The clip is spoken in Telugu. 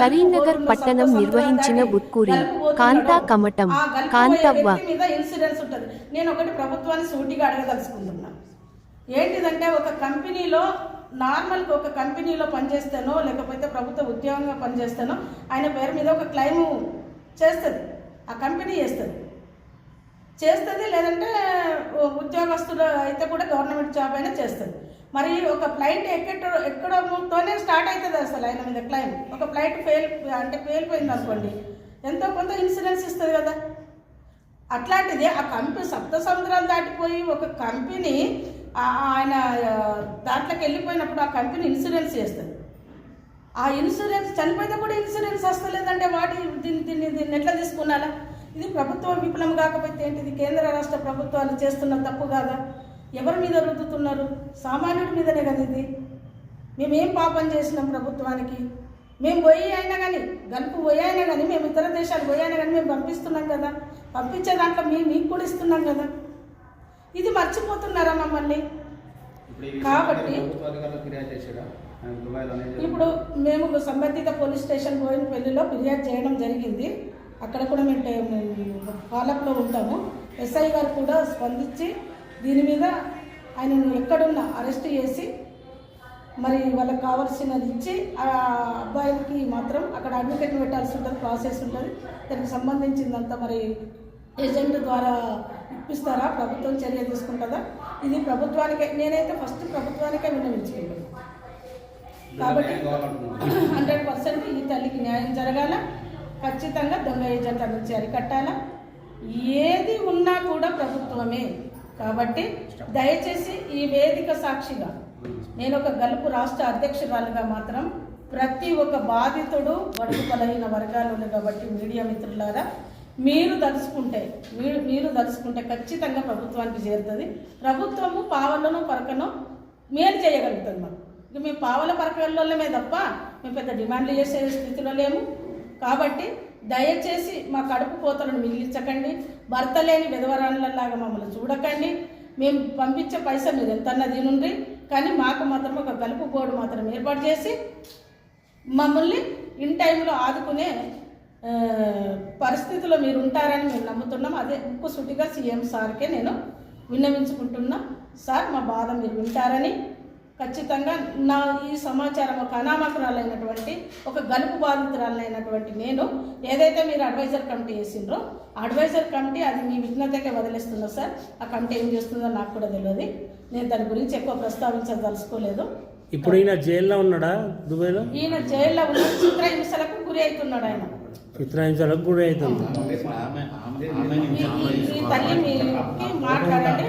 కరీంనగర్ పట్టణం నిర్వహించిన బుత్కూరి కాంతా కమటం కాంతవ్వ. మీద ఇన్సూరెన్స్ ఉంటుంది? నేను ఒకటి ప్రభుత్వాన్ని సూటిగా అడగదలుచుకుంటున్నా. ఏంటిదంటే ఒక కంపెనీలో నార్మల్గా ఒక కంపెనీలో పనిచేస్తానో లేకపోతే ప్రభుత్వ ఉద్యోగంగా పనిచేస్తానో ఆయన పేరు మీద ఒక క్లెయిమ్ చేస్తుంది. ఆ కంపెనీ చేస్తుంది. చేస్తుంది లేదంటే ఉద్యోగస్తులు అయితే కూడా గవర్నమెంట్ జాబ్ అయినా చేస్తుంది. మరి ఒక ఫ్లైట్ ఎక్కడ ఎక్కడంతోనే స్టార్ట్ అవుతుంది అసలు ఆయన మీద క్లైమ్. ఒక ఫ్లైట్ ఫెయిల్ అంటే పేలిపోయింది అనుకోండి. ఎంతో కొంత ఇన్సూరెన్స్ ఇస్తుంది కదా. అట్లాంటిది ఆ కంపెనీ సప్త సముద్రాలు దాటిపోయి ఒక కంపెనీ ఆయన దాంట్లోకి వెళ్ళిపోయినప్పుడు ఆ కంపెనీ ఇన్సూరెన్స్ చేస్తుంది. ఆ ఇన్సూరెన్స్ చనిపోయితే కూడా ఇన్సూరెన్స్ వస్తలేదంటే వాటి దీన్ని దీన్ని దీన్ని ఎట్లా తీసుకున్నారా ఇది ప్రభుత్వం విఫలం కాకపోతే ఏంటిది? కేంద్ర రాష్ట్ర ప్రభుత్వాలు చేస్తున్న తప్పు కాదా? ఎవరి మీద రుద్దుతున్నారు? సామాన్యుడి మీదనే కదా ఇది. మేమేం పాపం చేసినాం ప్రభుత్వానికి? మేము పోయి అయినా కానీ గల్పు పోయి అయినా కానీ మేము ఇతర దేశాలు పోయి అయినా కానీ మేము పంపిస్తున్నాం కదా. పంపించే దాంట్లో మేము మీకు కూడా ఇస్తున్నాం కదా. ఇది మర్చిపోతున్నారా మమ్మల్ని? కాబట్టి- ఇప్పుడు మేము సంబంధిత పోలీస్ స్టేషన్ పోయిన పెళ్ళిలో ఫిర్యాదు చేయడం జరిగింది. అక్కడ కూడా మేము ఫాలోఅప్లో ఉంటాము. ఎస్ఐ గారు కూడా స్పందించి దీని మీద ఆయనను ఎక్కడున్నా అరెస్ట్ చేసి మరి వాళ్ళకి కావాల్సినది ఇచ్చి ఆ అబ్బాయికి మాత్రం అక్కడ అడ్వకేట్ పెట్టాల్సి ఉంటుంది ప్రాసెస్ ఉంటుంది. దానికి సంబంధించిందంతా మరి ఏజెంట్ ద్వారా ఇప్పిస్తారా? ప్రభుత్వం చర్య తీసుకుంటుందా? ఇది ప్రభుత్వానికే నేనైతే ఫస్ట్ ప్రభుత్వానికే విన్నవించుకుంటాను కాబట్టి హండ్రెడ్ పర్సెంట్ ఈ తల్లికి న్యాయం జరగాల. ఖచ్చితంగా దొంగ ఏజెంట్ నుంచి అరికట్టాల ఏది ఉన్నా కూడా ప్రభుత్వమే. కాబట్టి దయచేసి ఈ వేదిక సాక్షిగా నేను ఒక గలుపు రాష్ట్ర అధ్యక్షురాలుగా మాత్రం ప్రతి ఒక్క బాధితుడు బడుగు బలహీన వర్గాలు ఉన్నాయి కాబట్టి మీడియా మిత్రులారా మీరు దలుచుకుంటే మీరు మీరు దలుచుకుంటే ఖచ్చితంగా ప్రభుత్వానికి చేరుతుంది. ప్రభుత్వము పావలను పరకను మేలు చేయగలుగుతుంది మాకు. ఇక మేము పావల పరకల్లోనే తప్ప మేము పెద్ద డిమాండ్లు చేసే స్థితిలో లేము. కాబట్టి దయచేసి మా కడుపు కోతలను మిగిలించకండి. భర్త లేని విధవరాళ్ళలాగా మమ్మల్ని చూడకండి. మేము పంపించే పైసా మీరు ఎంతన్నా తినుండ్రి కానీ మాకు మాత్రం ఒక గలుపు బోర్డు మాత్రం ఏర్పాటు చేసి మమ్మల్ని ఇన్ టైంలో ఆదుకునే పరిస్థితిలో మీరు ఉంటారని మేము నమ్ముతున్నాం. అదే ఉక్కు సుటిగా సీఎం సార్కే నేను విన్నవించుకుంటున్నా. సార్ మా బాధ మీరు వింటారని ఖచ్చితంగా నా ఈ సమాచారం ఒక అనామకురాలైనటువంటి ఒక గలుపు బాధితురాలైనటువంటి నేను ఏదైతే మీరు అడ్వైజర్ కమిటీ వేసిండ్రో అడ్వైజర్ కమిటీ అది మీ విఘ్నతకే వదిలేస్తున్నా సార్ ఆ కమిటీ ఏం చేస్తుందో నాకు కూడా తెలియదు. నేను దాని గురించి ఎక్కువ ప్రస్తావించదలుచుకోలేదు. ఇప్పుడు ఈయన జైల్లో ఉన్నాడా దుబాయ్లో? ఈయన జైల్లో ఉన్న చిత్రహింసలకు గురి అవుతున్నాడు ఆయన. చిత్రహింసలకు గురి అవుతుంది తల్లి మాట్లాడండి.